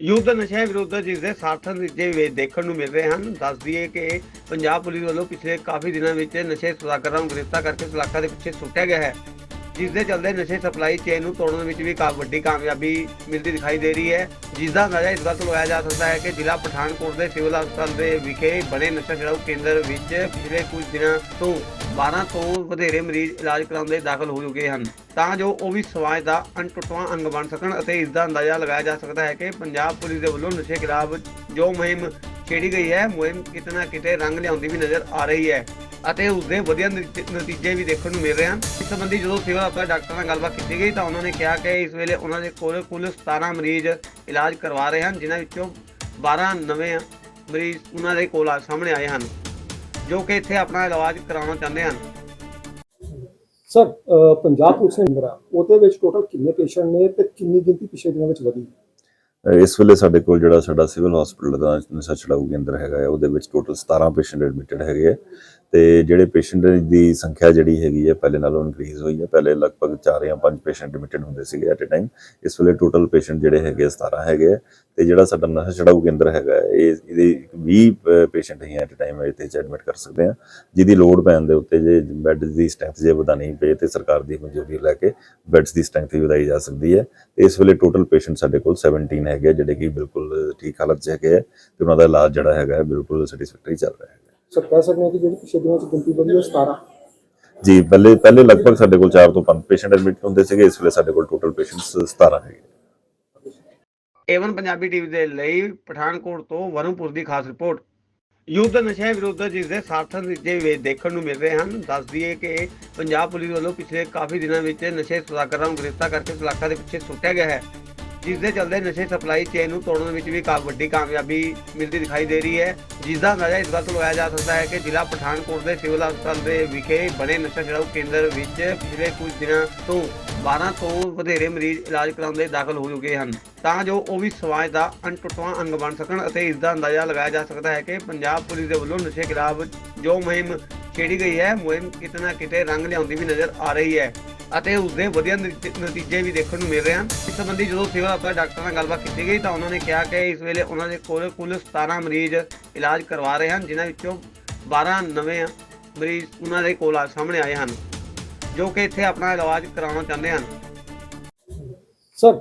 ਯੁੱਧ ਨਸ਼ੇ ਵਿਰੁੱਧ ਜਿਸ ਦੇ ਸਾਰਥਕ ਨਤੀਜੇ ਵੀ ਦੇਖਣ ਨੂੰ ਮਿਲ ਰਹੇ ਹਨ, ਦੱਸ ਦਈਏ ਕਿ ਪੰਜਾਬ ਪੁਲਿਸ ਵੱਲੋਂ ਪਿਛਲੇ ਕਾਫੀ ਦਿਨਾਂ ਵਿੱਚ ਨਸ਼ੇ ਸੁਦਾਗਰਾਂ ਨੂੰ ਗ੍ਰਿਫਤਾਰ ਕਰਕੇ ਸਲਾਖਾਂ ਦੇ ਪਿੱਛੇ ਸੁੱਟਿਆ ਗਿਆ ਹੈ, ਜਿਸ ਦੇ ਚੱਲਦੇ ਨਸ਼ੇ ਸਪਲਾਈ ਚੇਨ ਨੂੰ ਤੋੜਨ ਵਿੱਚ ਵੀ ਕਾ, ਵੱਡੀ ਕਾਮਯਾਬੀ ਮਿਲਦੀ ਦਿਖਾਈ ਦੇ ਰਹੀ ਹੈ, ਜਿਸ ਦਾ ਅੰਦਾਜ਼ਾ ਇਸ ਗੱਲ ਤੋਂ ਲਗਾਇਆ ਜਾ ਸਕਦਾ ਹੈ ਕਿ ਜ਼ਿਲ੍ਹਾ ਪਠਾਨਕੋਟ ਦੇ ਸਿਵਲ ਹਸਪਤਾਲ ਦੇ ਵਿਖੇ ਬਣੇ ਨਸ਼ਾ ਛਡਾਊ ਕੇਂਦਰ ਵਿੱਚ ਪਿਛਲੇ ਕੁਝ ਦਿਨਾਂ ਤੋਂ 12 ਤੋਂ ਵਧੇਰੇ ਮਰੀਜ਼ ਇਲਾਜ ਕਰਾਉਂਦੇ ਦਾਖਲ ਹੋ ਚੁੱਕੇ ਹਨ। ਤਾਂ ਜੋ ਉਹ ਵੀ ਸਮਾਜ ਦਾ ਅਣਟੁੱਟਵਾਂ ਅੰਗ ਬਣ ਸਕਣ ਅਤੇ ਇਸ ਦਾ ਅੰਦਾਜ਼ਾ ਲਗਾਇਆ ਜਾ ਸਕਦਾ ਹੈ ਕਿ ਪੰਜਾਬ ਪੁਲਿਸ ਦੇ ਵੱਲੋਂ ਨਸ਼ੇ ਖਿਲਾਫ ਜੋ ਮੁਹਿੰਮ ਛੇੜੀ ਗਈ ਹੈ, ਮੁਹਿੰਮ ਕਿਤੇ ਨਾ ਕਿਤੇ ਰੰਗ ਲਿਆਉਂਦੀ ਵੀ ਨਜ਼ਰ ਆ ਰਹੀ ਹੈ ਅਤੇ ਉਸ ਦੇ ਵਧੀਆ ਨਤੀ- ਨਤੀਜੇ ਵੀ ਦੇਖਣ ਨੂੰ ਮਿਲ ਰਹੇ ਹਨ। ਇਸ ਸੰਬੰਧੀ ਜਦੋਂ ਸਿਵਲ ਹਸਪਤਾਲ ਡਾਕਟਰ ਨਾਲ ਗੱਲਬਾਤ ਕੀਤੀ ਗਈ ਤਾਂ ਉਹਨਾਂ ਨੇ ਕਿਹਾ ਕਿ ਇਸ ਵੇਲੇ ਉਹਨਾਂ ਦੇ ਕੋਲ ਕੁੱਲ 17 ਮਰੀਜ਼ ਇਲਾਜ ਕਰਵਾ ਰਹੇ ਹਨ, ਜਿਨ੍ਹਾਂ ਵਿੱਚੋਂ 12 ਨਵੇਂ ਮਰੀਜ਼ ਉਹਨਾਂ ਦੇ ਕੋਲ ਸਾਹਮਣੇ ਆਏ ਹਨ। ਜੋ ਕਿ ਇੱਥੇ ਆਪਣਾ ਇਲਾਜ ਕਰਾਉਣਾ ਚਾਹੁੰਦੇ ਹਨ। ਸਰ ਅਹ ਪੰਜਾਬ ਪੁਲਿਸ ਦੇ ਅੰਦਰ ਆ ਉਹਦੇ ਵਿੱਚ ਟੋਟਲ ਕਿੰਨੇ ਪੇਸ਼ੈਂਟ ਨੇ ਤੇ ਕਿੰਨੀ ਗਿਣਤੀ ਪਿਛਲੇ ਦਿਨਾਂ ਵਿੱਚ ਵਧੀ? ਇਸ ਵੇਲੇ ਸਾਡੇ ਕੋਲ ਜਿਹੜਾ ਸਾਡਾ ਸਿਵਲ ਹਸਪੀਟਲ ਦਾ ਨਸ਼ਾ ਛਡਾਊ ਕੇਂਦਰ ਹੈਗਾ ਹੈ ਉਹਦੇ ਵਿੱਚ ਟੋਟਲ 17 ਪੇਸ਼ੈਂਟ ਐਡਮਿਟਡ ਹੈਗੇ ਆ ਤੇ ਜਿਹੜੇ ਪੇਸ਼ੈਂਟ ਦੀ ਸੰਖਿਆ ਜਿਹੜੀ ਹੈਗੀ ਹੈ ਪਹਿਲੇ ਨਾਲੋਂ ਇਨਕਰੀਜ਼ ਹੋਈ ਹੈ। ਪਹਿਲੇ ਲਗਭਗ 4 ਜਾਂ 5 ਪੇਸ਼ੈਂਟ ਐਡਮਿਟਡ ਹੁੰਦੇ ਸੀਗੇ ਐਟ ਅ ਟਾਈਮ ਇਸ ਵੇਲੇ ਟੋਟਲ ਪੇਸ਼ੈਂਟ ਜਿਹੜੇ ਹੈਗੇ ਆ 17 ਹੈਗੇ ਆ। ਤੇ ਜਿਹੜਾ ਸਾਡਾ ਨਸ਼ਾ ਛਡਾਊ ਕੇਂਦਰ ਹੈਗਾ ਇਹ ਇਹਦੇ 20 ਪੇਸ਼ੈਂਟ ਹੀ ਐਟ ਅ ਟਾਈਮ ਇੱਥੇ ਐਡਮਿਟ ਕਰ ਸਕਦੇ ਆ ਜਿਹਦੀ ਲੋਡ ਪੈਣ ਦੇ ਉੱਤੇ ਜੇ ਬੈੱਡ ਦੀ ਸਟਰੈਂਥ ਜੇ ਵਧਾਣੀ ਪਏ ਤੇ ਸਰਕਾਰ ਦੀ ਮਨਜ਼ੂਰੀ ਲੈ ਕੇ ਬੈੱਡਸ ਦੀ ਸਟਰੈਂਥ ਵੀ ਵਧਾਈ ਜਾ ਸਕਦੀ ਹੈ। ਤੇ ਇਸ ਵੇਲੇ ਟੋਟਲ ਪੇਸ਼ੈਂਟ ਸਾਡੇ ਕੋਲ 17 ਹੈਗੇ ਆ, ਜਿਹੜੇ ਕਿ ਬਿਲਕੁਲ ਠੀਕ ਹਾਲਤ 'ਚ ਹੈਗੇ ਆ ਤੇ ਉਹਨਾਂ ਦਾ ਇਲਾਜ ਜਿਹੜਾ ਹੈਗਾ ਬਿਲਕੁਲ ਸੈਟੀਸਫੈਕਟਰੀ ਚੱਲ ਰਿਹਾ ਹੈ ਸਰ ਕਹਿ ਸਕਦੇ ਹਾਂ ਕਿ ਜਿਹੜੀ ਪਿਛਲੇ ਦਿਨਾਂ ਵਿੱਚ ਗਿਣਤੀ ਵਧੀ ਉਹ 17 ਜੀ ਪਹਿਲੇ ਪਹਿਲੇ ਲਗਭਗ ਸਾਡੇ ਕੋਲ 4 ਤੋਂ 5 ਪੇਸ਼ੈਂਟ ਐਡਮਿਟ ਹੁੰਦੇ ਸੀਗੇ ਇਸ ਵੇਲੇ ਸਾਡੇ ਕੋਲ ਟੋਟਲ ਪੇਸ਼ੈਂਟਸ 17 ਹੈਗੇ। ਏਵਨ ਪੰਜਾਬੀ ਟੀਵੀ ਦੇ ਲਈ ਪਠਾਨਕੋਟ ਤੋਂ ਵਰੁਣਪੁਰ ਦੀ ਖਾਸ ਰਿਪੋਰਟ। ਯੁੱਧ ਨਸ਼ੇ ਵਿਰੁੱਧ ਜਿਸ ਦੇ ਸਾਰਥਕ ਨਤੀਜੇ ਵੀ ਦੇਖਣ ਨੂੰ ਮਿਲ ਰਹੇ ਹਨ ਦੱਸ ਦਈਏ ਕਿ ਪੰਜਾਬ ਪੁਲਿਸ ਵੱਲੋਂ ਪਿਛਲੇ ਕਾਫੀ ਦਿਨਾਂ ਵਿੱਚ ਨਸ਼ੇ ਸੁਦਾਗਰਾਂ ਨੂੰ ਗ੍ਰਿਫਤਾਰ ਕਰਕੇ ਸਲਾਖਾਂ ਦੇ ਪਿੱਛੇ ਸੁੱਟਿਆ ਗਿਆ ਹੈ। ਜਿਸ ਦੇ ਚੱਲਦੇ ਨਸ਼ੇ ਸਪਲਾਈ ਚੇਨ ਨੂੰ ਤੋੜਨ ਵਿੱਚ ਵੀ ਕਾ, ਵੱਡੀ ਕਾਮਯਾਬੀ ਮਿਲਦੀ ਦਿਖਾਈ ਦੇ ਰਹੀ ਹੈ। ਜਿਸ ਦਾ ਅੰਦਾਜ਼ਾ ਇਸ ਗੱਲ ਤੋਂ ਲਗਾਇਆ ਜਾ ਸਕਦਾ ਹੈ ਕਿ ਜ਼ਿਲ੍ਹਾ ਪਠਾਨਕੋਟ ਦੇ ਸਿਵਲ ਹਸਪਤਾਲ ਦੇ ਵਿਖੇ ਬਣੇ ਨਸ਼ਾ ਛਡਾਊ ਕੇਂਦਰ ਵਿੱਚ ਪਿਛਲੇ ਕੁਝ ਦਿਨਾਂ ਤੋਂ 12 ਤੋਂ ਵਧੇਰੇ ਮਰੀਜ਼ ਇਲਾਜ ਕਰਾਉਂਦੇ ਦਾਖਲ ਹੋ ਚੁੱਕੇ ਹਨ। ਤਾਂ ਜੋ ਉਹ ਵੀ ਸਮਾਜ ਦਾ ਅਣਟੁੱਟਵਾਂ ਅੰਗ ਬਣ ਸਕਣ ਅਤੇ ਇਸ ਦਾ ਅੰਦਾਜ਼ਾ ਲਗਾਇਆ ਜਾ ਸਕਦਾ ਹੈ ਕਿ ਪੰਜਾਬ ਪੁਲਿਸ ਦੇ ਵੱਲੋਂ ਨਸ਼ੇ ਖਿਲਾਫ ਜੋ ਮੁਹਿੰਮ ਛੇੜੀ ਗਈ ਹੈ, ਮੁਹਿੰਮ ਕਿਤੇ ਨਾ ਕਿਤੇ ਰੰਗ ਲਿਆਉਂਦੀ ਵੀ ਨਜ਼ਰ ਆ ਰਹੀ ਹੈ। ਅਤੇ ਉਸ ਦੇ ਵਧੀਆ ਨਤੀ- ਨਤੀਜੇ ਵੀ ਦੇਖਣ ਨੂੰ ਮਿਲ ਰਹੇ ਹਨ। ਇਸ ਸੰਬੰਧੀ ਜਦੋਂ ਸਿਵਲ ਹਸਪਤਾਲ ਡਾਕਟਰ ਨਾਲ ਗੱਲਬਾਤ ਕੀਤੀ ਗਈ ਤਾਂ ਉਹਨਾਂ ਨੇ ਕਿਹਾ ਕਿ ਇਸ ਵੇਲੇ ਉਹਨਾਂ ਦੇ ਕੋਲ ਕੁੱਲ 17 ਮਰੀਜ਼ ਇਲਾਜ ਕਰਵਾ ਰਹੇ ਹਨ ਜਿਨ੍ਹਾਂ ਵਿੱਚੋਂ 12 ਨਵੇਂ ਮਰੀਜ਼ ਉਹਨਾਂ ਦੇ ਕੋਲ ਆ- ਸਾਹਮਣੇ ਆਏ ਹਨ ਜੋ ਕਿ ਇੱਥੇ ਆਪਣਾ ਇਲਾਜ ਕਰਾਉਣਾ ਚਾਹੁੰਦੇ ਹਨ। ਸਰ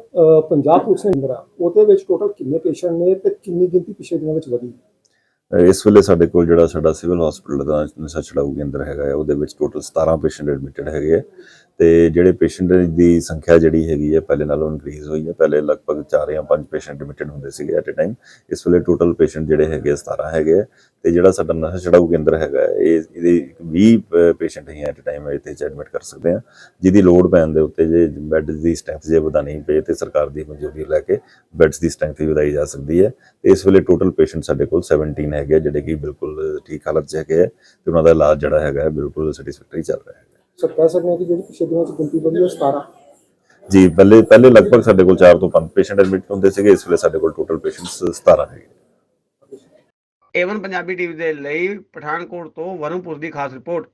ਪੰਜਾਬ ਪੁਲਿਸ ਦੇ ਅੰਦਰ ਆ ਉਹਦੇ ਵਿੱਚ ਟੋਟਲ ਕਿੰਨੇ ਪੇਸ਼ੈਂਟ ਨੇ ਤੇ ਕਿੰਨੀ ਗਿਣਤੀ ਪਿਛਲੇ ਦਿਨਾਂ ਵਿੱਚ ਵਧੀ? ਇਸ ਵੇਲੇ ਸਾਡੇ ਕੋਲ ਜਿਹੜਾ ਸਾਡਾ ਸਿਵਲ ਹਸਪੀਟਲ ਦਾ ਨਸ਼ਾ ਛਡਾਊ ਕੇਂਦਰ ਹੈਗਾ ਹੈ, ਉਹਦੇ ਵਿੱਚ ਟੋਟਲ 17 ਪੇਸ਼ੈਂਟ ਐਡਮਿਟਡ ਹੈਗੇ ਆ ਤੇ ਜਿਹੜੇ ਪੇਸ਼ੈਂਟ ਦੀ ਸੰਖਿਆ ਜਿਹੜੀ ਹੈਗੀ ਹੈ ਪਹਿਲੇ ਨਾਲੋਂ ਇਨਕਰੀਜ਼ ਹੋਈ ਹੈ ਪਹਿਲੇ ਲਗਭਗ 4 ਜਾਂ 5 ਪੇਸ਼ੈਂਟ ਐਡਮਿਟਡ ਹੁੰਦੇ ਸੀਗੇ ਐਟ ਅ ਟਾਈਮ ਇਸ ਵੇਲੇ ਟੋਟਲ ਪੇਸ਼ੈਂਟ ਜਿਹੜੇ ਹੈਗੇ ਆ 17 ਹੈਗੇ ਆ। ਤੇ ਜਿਹੜਾ ਸਾਡਾ ਨਸ਼ਾ ਛਡਾਊ ਕੇਂਦਰ ਹੈਗਾ ਇਹ ਇਹਦੇ 20 ਪੇਸ਼ੈਂਟ ਹੀ ਐਟ ਅ ਟਾਈਮ ਇੱਥੇ ਐਡਮਿਟ ਕਰ ਸਕਦੇ ਆ ਜਿਹਦੀ ਲੋਡ ਪੈਣ ਦੇ ਉੱਤੇ ਜੇ ਬੈੱਡ ਦੀ ਸਟਰੈਂਥ ਜੇ ਵਧਾਣੀ ਪਏ ਤੇ ਸਰਕਾਰ ਦੀ ਮਨਜ਼ੂਰੀ ਲੈ ਕੇ ਬੈੱਡਸ ਦੀ ਸਟਰੈਂਥ ਵੀ ਵਧਾਈ ਜਾ ਸਕਦੀ ਹੈ। ਤੇ ਇਸ ਵੇਲੇ ਟੋਟਲ ਪੇਸ਼ੈਂਟ ਸਾਡੇ ਕੋਲ 17 ਹੈਗੇ ਆ, ਜਿਹੜੇ ਕਿ ਬਿਲਕੁਲ ਠੀਕ ਹਾਲਤ 'ਚ ਹੈਗੇ ਆ। ਤੇ ਉਹਨਾਂ ਦਾ ਇਲਾਜ ਜਿਹੜਾ ਹੈਗਾ ਬਿਲਕੁਲ ਸੈਟੀਸਫੈਕਟਰੀ ਚੱਲ ਰਿਹਾ ਹੈ ਸਰ ਕਹਿ ਸਕਦੇ ਹਾਂ ਕਿ ਜਿਹੜੀ ਪਿਛਲੇ ਦਿਨਾਂ ਵਿੱਚ ਗਿਣਤੀ ਵਧੀ ਉਹ 17 ਜੀ ਪਹਿਲੇ ਪਹਿਲੇ ਲਗਭਗ ਸਾਡੇ ਕੋਲ 4 ਤੋਂ 5 ਪੇਸ਼ੈਂਟ ਐਡਮਿਟ ਹੁੰਦੇ ਸੀਗੇ ਇਸ ਵੇਲੇ ਸਾਡੇ ਕੋਲ ਟੋਟਲ ਪੇਸ਼ੈਂਟਸ 17 ਹੈਗੇ। ਏਵਨ ਪੰਜਾਬੀ ਟੀਵੀ ਦੇ ਲਈ ਪਠਾਨਕੋਟ ਤੋਂ ਵਰੁਣਪੁਰ ਦੀ ਖਾਸ ਰਿਪੋਰਟ